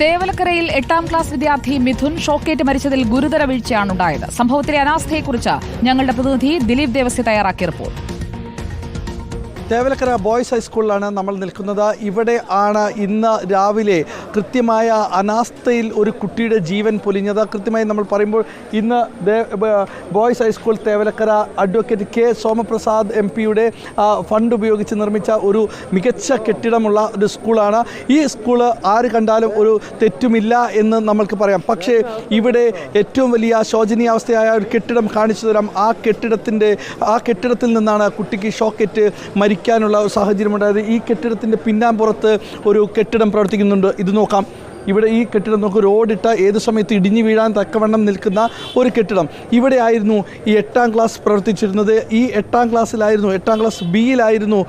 തേവലക്കരയിൽ എട്ടാം ക്ലാസ് വിദ്യാർത്ഥി മിഥുൻ ഷോക്കേറ്റ് മരിച്ചതിൽ ഗുരുതര വീഴ്ചയാണുണ്ടായത് സംഭവത്തിലെ അനാസ്ഥയെക്കുറിച്ച് ഞങ്ങളുടെ പ്രതിനിധി ദിലീപ് ദേവസ്യ തയ്യാറാക്കിയ റിപ്പോർട്ട്. തേവലക്കര ബോയ്സ് ഹൈസ്കൂളിലാണ് നമ്മൾ നിൽക്കുന്നത്. ഇവിടെ ആണ് ഇന്ന് രാവിലെ കൃത്യമായ അനാസ്ഥയിൽ ഒരു കുട്ടിയുടെ ജീവൻ പൊലിഞ്ഞത്. കൃത്യമായി നമ്മൾ പറയുമ്പോൾ ഇന്ന് boys high school Thevalakkara advocate K Somaprasad M പിയുടെ ഫണ്ട് ഉപയോഗിച്ച് നിർമ്മിച്ച ഒരു മികച്ച കെട്ടിടമുള്ള ഒരു സ്കൂളാണ്. ഈ സ്കൂൾ ആര് കണ്ടാലും ഒരു തെറ്റുമില്ല എന്ന് നമ്മൾക്ക് പറയാം. പക്ഷേ ഇവിടെ ഏറ്റവും വലിയ ശോചനീയാവസ്ഥയായ ഒരു കെട്ടിടം കാണിച്ചു തരാം. ആ കെട്ടിടത്തിന്റെ ആ കെട്ടിടത്തിൽ നിന്നാണ് കുട്ടിക്ക് ഷോക്കേറ്റ് മരിക്കാനുള്ള ഒരു സാഹചര്യമുണ്ടായത്. ഈ കെട്ടിടത്തിന്റെ പിന്നാമ്പുറത്ത് ഒരു കെട്ടിടം പ്രവർത്തിക്കുന്നുണ്ട്. ഇത് നോക്കാം. ഇവിടെ ഈ കെട്ടിടം നമുക്ക് റോഡിട്ട ഏത് സമയത്ത് ഇടിഞ്ഞു വീഴാൻ തക്കവണ്ണം നിൽക്കുന്ന ഒരു കെട്ടിടം. ഇവിടെ ആയിരുന്നു ഈ എട്ടാം ക്ലാസ് പ്രവർത്തിച്ചിരുന്നത്. ഈ എട്ടാം ക്ലാസ്സിലായിരുന്നു എട്ടാം ക്ലാസ് ബിയിലായിരുന്നു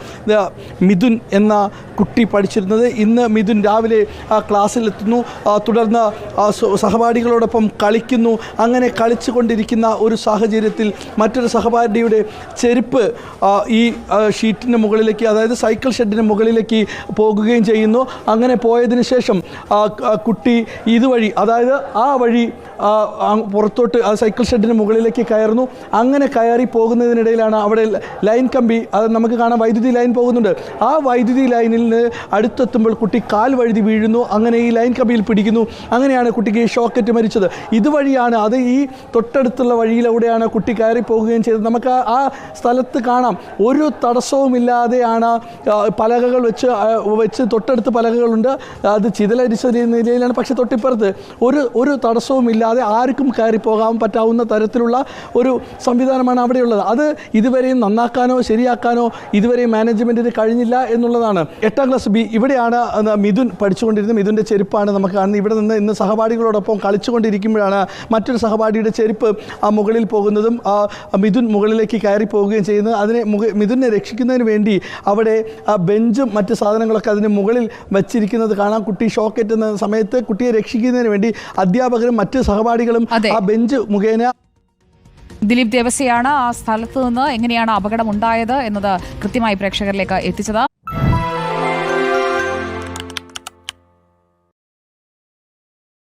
മിഥുൻ എന്ന കുട്ടി പഠിച്ചിരുന്നത്. ഇന്ന് മിഥുൻ രാവിലെ ആ ക്ലാസ്സിലെത്തുന്നു തുടർന്ന് സഹപാഠികളോടൊപ്പം കളിക്കുന്നു. അങ്ങനെ കളിച്ചുകൊണ്ടിരിക്കുന്ന ഒരു സാഹചര്യത്തിൽ മറ്റൊരു സഹപാഠിയുടെ ചെരുപ്പ് ഈ ഷീറ്റിന് മുകളിലേക്ക് അതായത് സൈക്കിൾ ഷെഡിന് മുകളിലേക്ക് പോകുകയും ചെയ്യുന്നു. അങ്ങനെ പോയതിന് ശേഷം കുട്ടി ഇതുവഴി അതായത് ആ വഴി പുറത്തോട്ട് ആ സൈക്കിൾ ഷെഡിന് മുകളിലേക്ക് കയറുന്നു. അങ്ങനെ കയറി പോകുന്നതിനിടയിലാണ് അവിടെ ലൈൻ കമ്പി അത് നമുക്ക് കാണാം വൈദ്യുതി ലൈൻ പോകുന്നുണ്ട്. ആ വൈദ്യുതി ലൈനിൽ നിന്ന് അടുത്തെത്തുമ്പോൾ കുട്ടി കാൽ വഴുതി വീഴുന്നു. അങ്ങനെ ഈ ലൈൻ കമ്പിയിൽ പിടിക്കുന്നു. അങ്ങനെയാണ് കുട്ടിക്ക് ഷോക്കറ്റ് മരിച്ചത്. ഇതുവഴിയാണ് അത് ഈ തൊട്ടടുത്തുള്ള വഴിയിലൂടെയാണ് കുട്ടി കയറി പോകുകയും ചെയ്തത്. നമുക്ക് ആ- സ്ഥലത്ത് കാണാം. ഒരു തടസ്സവുമില്ലാതെയാണ് പലകകൾ വെച്ച് വെച്ച് തൊട്ടടുത്ത് പലകകളുണ്ട്. അത് ചിതലരിച്ച നിലയിലാണ് പക്ഷേ തൊട്ടിപ്പുറത്ത് ഒരു ഒരു തടസ്സവും ഇല്ലാതെ ആർക്കും കയറി പോകാൻ പറ്റാവുന്ന തരത്തിലുള്ള ഒരു സംവിധാനമാണ് അവിടെയുള്ളത്. അത് ഇതുവരെയും നന്നാക്കാനോ ശരിയാക്കാനോ ഇതുവരെയും മാനേജ്മെന്റിന് കഴിഞ്ഞില്ല എന്നുള്ളതാണ്. എട്ടാം ക്ലാസ് ബി ഇവിടെയാണ് മിഥുൻ പഠിച്ചുകൊണ്ടിരുന്നത്. മിഥുന്റെ ചെരുപ്പാണ് നമുക്ക് കാണുന്നത്. ഇവിടെ നിന്ന് ഇന്ന് സഹപാഠികളോടൊപ്പം കളിച്ചുകൊണ്ടിരിക്കുമ്പോഴാണ് മറ്റൊരു സഹപാഠിയുടെ ചെരുപ്പ് ആ മുകളിൽ പോകുന്നതും ആ മിഥുൻ മുകളിലേക്ക് കയറി പോവുകയും ചെയ്യുന്നത്. അതിനെ മിഥുനെ രക്ഷിക്കുന്നതിന് വേണ്ടി അവിടെ ആ ബെഞ്ചും മറ്റ് സാധനങ്ങളൊക്കെ അതിന് മുകളിൽ വച്ചിരിക്കുന്നത് കാണാം. കുട്ടി ഷോക്കേറ്റുന്ന സമയത്ത് കുട്ടിയെ രക്ഷിക്കുന്നതിന് വേണ്ടി അധ്യാപകരും മറ്റ് സഹപാഠികളും ആ ബെഞ്ച് മുഖേന ദിലീപ് ദേവസ്യയാണ് ആ സ്ഥലത്ത് നിന്ന് എങ്ങനെയാണ് അപകടം ഉണ്ടായത് എന്നത് കൃത്യമായി പ്രേക്ഷകരിലേക്ക് എത്തിച്ചത്.